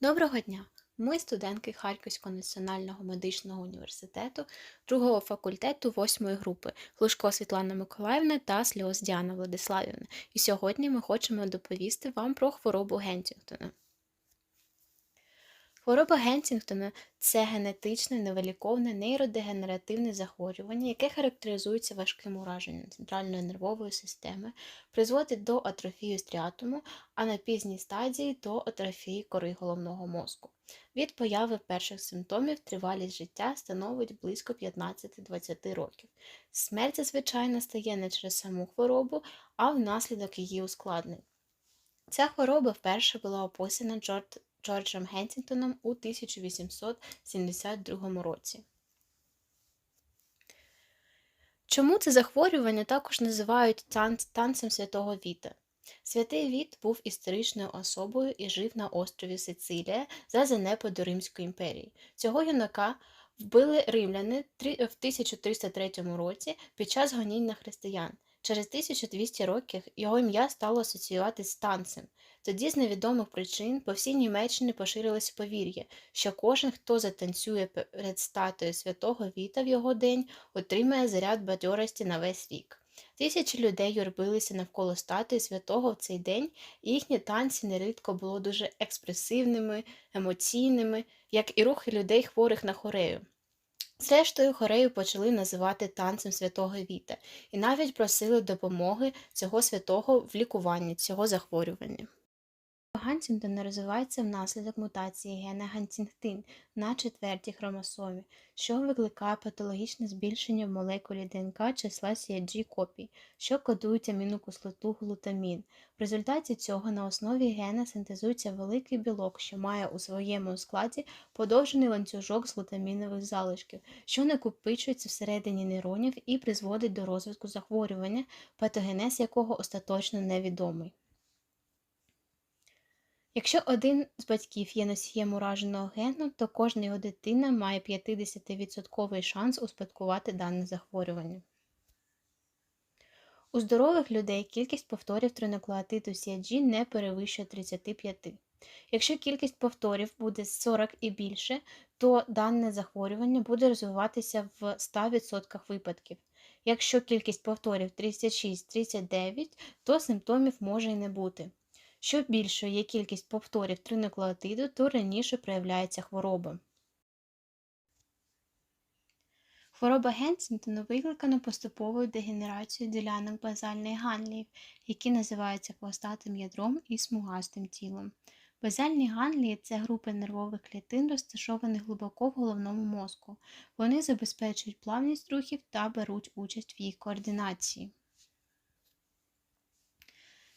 Доброго дня! Ми студентки Харківського національного медичного університету другого факультету восьмої групи Глушко Світлана Миколаївна та Сльоз Діана Владиславівна. І сьогодні ми хочемо доповісти вам про хворобу Гентінгтона. Хвороба Гентінгтона це генетичне невиліковне нейродегенеративне захворювання, яке характеризується важким ураженням центральної нервової системи, призводить до атрофії стріатуму, а на пізній стадії до атрофії кори головного мозку. Від появи перших симптомів тривалість життя становить близько 15-20 років. Смерть зазвичай настає не через саму хворобу, а внаслідок її ускладнень. Ця хвороба вперше була описана Джорд Джорджем Гентінгтоном у 1872 році. Чому це захворювання також називають танц- танцем святого Віта? Святий Віт був історичною особою і жив на острові Сицилія за занепаду Римської імперії. Цього юнака вбили римляни в 1303 році під час гонінь на християн. Через 1200 років його ім'я стало асоціюватись з танцем. Тоді з невідомих причин по всій Німеччині поширилось повір'я, що кожен, хто затанцює перед статуєю святого Віта в його день, отримає заряд бадьорості на весь рік. Тисячі людей юрбилися навколо статуї святого в цей день, і їхні танці нерідко було дуже експресивними, емоційними, як і рухи людей, хворих на хорею. Зрештою, хорею почали називати танцем святого Віта і навіть просили допомоги цього святого в лікуванні цього захворювання. Гантінгтон розвивається внаслідок мутації гена гантінгтин на четвертій хромосомі, що викликає патологічне збільшення в молекулі ДНК числа CAG копій, що кодують амінокислоту глутамін. В результаті цього на основі гена синтезується великий білок, що має у своєму складі подовжений ланцюжок з глутамінових залишків, що накопичується всередині нейронів і призводить до розвитку захворювання, патогенез якого остаточно невідомий. Якщо один з батьків є носієм ураженого гену, то кожна його дитина має 50% шанс успадкувати дане захворювання. У здорових людей кількість повторів тринуклеотиду CAG не перевищує 35. Якщо кількість повторів буде 40 і більше, то дане захворювання буде розвиватися в 100% випадків. Якщо кількість повторів 36-39, то симптомів може й не бути. Що більшою є кількість повторів тринуклеотиду, то раніше проявляється хвороба. Хвороба Генсентона викликана поступовою дегенерацією ділянок базальних гангліїв, які називаються хвостатим ядром і смугастим тілом. Базальні ганглії це групи нервових клітин, розташованих глибоко в головному мозку. Вони забезпечують плавність рухів та беруть участь в їх координації.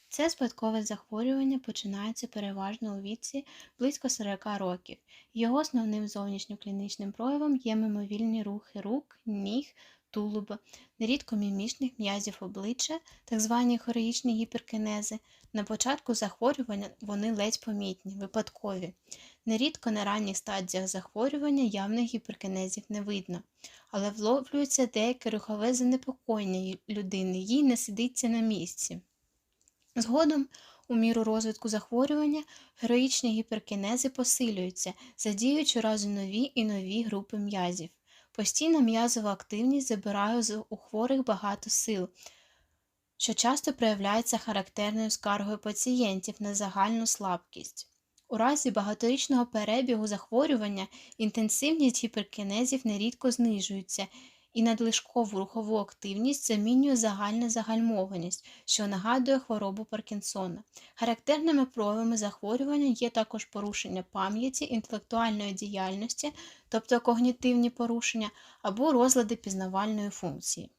Це спадкове захворювання починається переважно у віці близько 40 років. Його основним зовнішньоклінічним проявом є мимовільні рухи рук, ніг, тулуба, нерідко мімічних м'язів обличчя, так звані хореїчні гіперкінези. На початку захворювання вони ледь помітні, випадкові. Нерідко на ранніх стадіях захворювання явних гіперкінезів не видно, але вловлюється деяке рухове занепокоєння людини, їй не сидиться на місці. Згодом, у міру розвитку захворювання, героїчні гіперкінези посилюються, задіючи разом нові і нові групи м'язів. Постійна м'язова активність забирає у хворих багато сил, що часто проявляється характерною скаргою пацієнтів на загальну слабкість. У разі багаторічного перебігу захворювання інтенсивність гіперкінезів нерідко знижується, і надлишкову рухову активність замінює загальна загальмованість, що нагадує хворобу Паркінсона. Характерними проявами захворювання є також порушення пам'яті, інтелектуальної діяльності, тобто когнітивні порушення або розлади пізнавальної функції.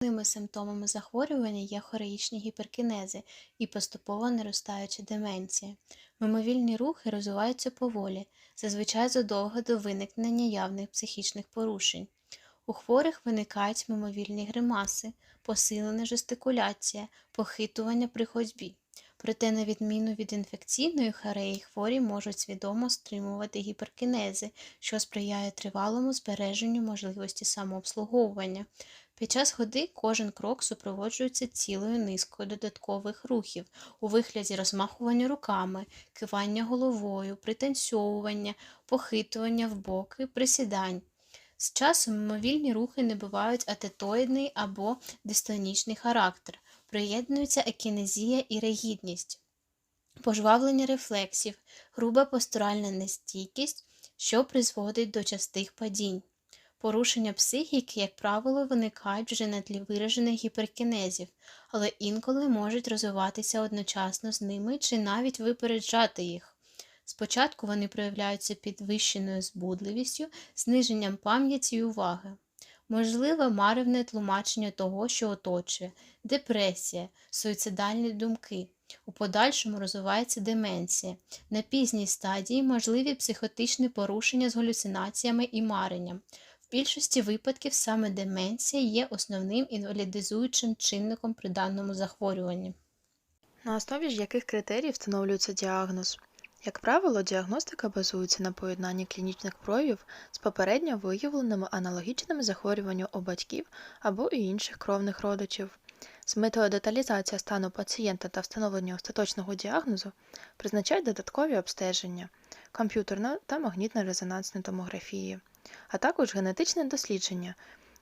Основними симптомами захворювання є хореїчні гіперкінези і поступово наростаюча деменція. Мимовільні рухи розвиваються поволі, зазвичай задовго до виникнення явних психічних порушень. У хворих виникають мимовільні гримаси, посилена жестикуляція, похитування при ходьбі. Проте, на відміну від інфекційної хореї, хворі можуть свідомо стримувати гіперкінези, що сприяє тривалому збереженню можливості самообслуговування. Під час ходи кожен крок супроводжується цілою низкою додаткових рухів у вигляді розмахування руками, кивання головою, пританцьовування, похитування в боки, присідань. З часом мимовільні рухи набувають атетоїдний або дистонічний характер, приєднуються екінезія і ригідність, пожвавлення рефлексів, груба постуральна нестійкість, що призводить до частих падінь. Порушення психіки, як правило, виникають вже на тлі виражених гіперкінезів, але інколи можуть розвиватися одночасно з ними чи навіть випереджати їх. Спочатку вони проявляються підвищеною збудливістю, зниженням пам'яті і уваги. Можливе маревне тлумачення того, що оточує, депресія, суїцидальні думки. У подальшому розвивається деменція. На пізній стадії можливі психотичні порушення з галюцинаціями і маренням. В більшості випадків саме деменція є основним інвалідизуючим чинником при даному захворюванні. На основі ж яких критерій встановлюється діагноз? Як правило, діагностика базується на поєднанні клінічних проявів з попередньо виявленими аналогічними захворюванням у батьків або і інших кровних родичів. З метою деталізації стану пацієнта та встановлення остаточного діагнозу призначають додаткові обстеження, комп'ютерна та магнітно-резонансні томографії, а також генетичне дослідження,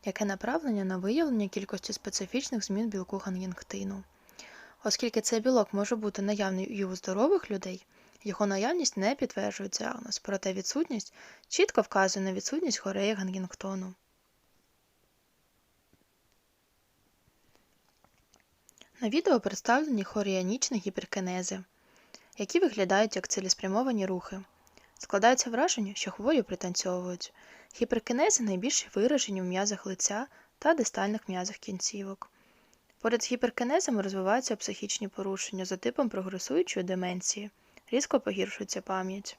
яке направлення на виявлення кількості специфічних змін білку гангінгтину. Оскільки цей білок може бути наявний і у здорових людей, його наявність не підтверджує діагноз, проте відсутність чітко вказує на відсутність хореї Гангінгтону. На відео представлені хоріанічні гіперкінези, які виглядають як цілеспрямовані рухи. Складається враження, що хворі пританцьовують. Гіперкінези найбільш виражені в м'язах лиця та дистальних м'язах кінцівок. Поряд з гіперкінезами розвиваються психічні порушення за типом прогресуючої деменції, різко погіршується пам'ять.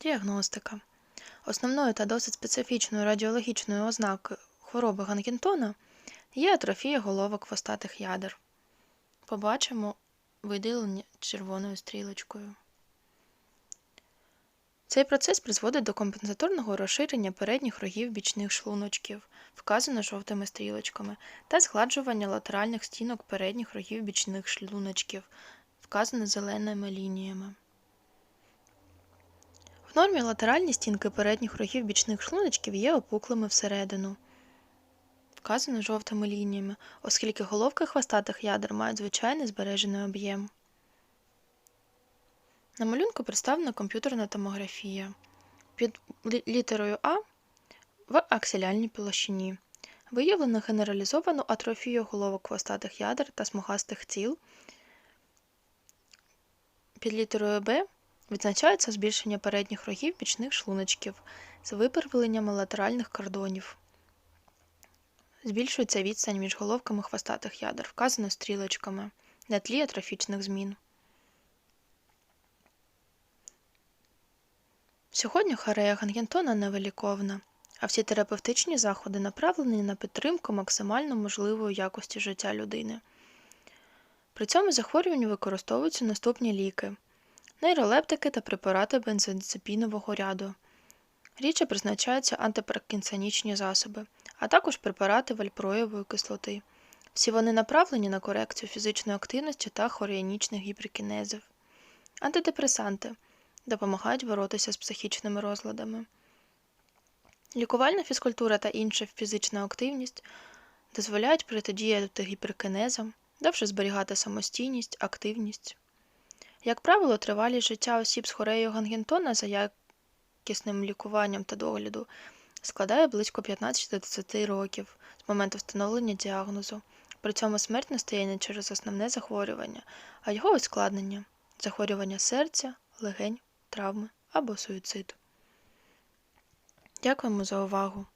Діагностика. Основною та досить специфічною радіологічною ознакою хвороби Гангінтона є атрофія головок хвостатих ядер. Побачимо виділення червоною стрілочкою. Цей процес призводить до компенсаторного розширення передніх рогів бічних шлуночків, вказано жовтими стрілочками, та згладжування латеральних стінок передніх рогів бічних шлуночків, вказано зеленими лініями. В нормі латеральні стінки передніх рогів бічних шлуночків є опуклими всередину, вказано жовтими лініями, оскільки головки хвостатих ядер мають звичайний збережений об'єм. На малюнку представлена комп'ютерна томографія. Під літерою А в аксіальній площині. Виявлено генералізовану атрофію головок хвостатих ядер та смугастих тіл. Під літерою Б відзначається збільшення передніх рогів бічних шлуночків з випервленням латеральних кордонів. Збільшується відстань між головками хвостатих ядер, вказано стрілочками на тлі атрофічних змін. Сьогодні хорея Гангентона невиліковна, а всі терапевтичні заходи направлені на підтримку максимально можливої якості життя людини. При цьому захворюванню використовуються наступні ліки, нейролептики та препарати бензодизепінового ряду. Рідше призначаються антипаркінсонічні засоби, а також препарати вальпроєвої кислоти. Всі вони направлені на корекцію фізичної активності та хоріанічних гіперкінезів. Антидепресанти допомагають боротися з психічними розладами. Лікувальна фізкультура та інша фізична активність дозволяють протидіяти гіперкінезам, довше зберігати самостійність, активність. Як правило, тривалість життя осіб з хореєю Гангентона за якісним лікуванням та догляду складає близько 15-20 років з моменту встановлення діагнозу. При цьому смерть настає не через основне захворювання, а його ускладнення захворювання серця, легень, травми або суїцид. Дякуємо за увагу!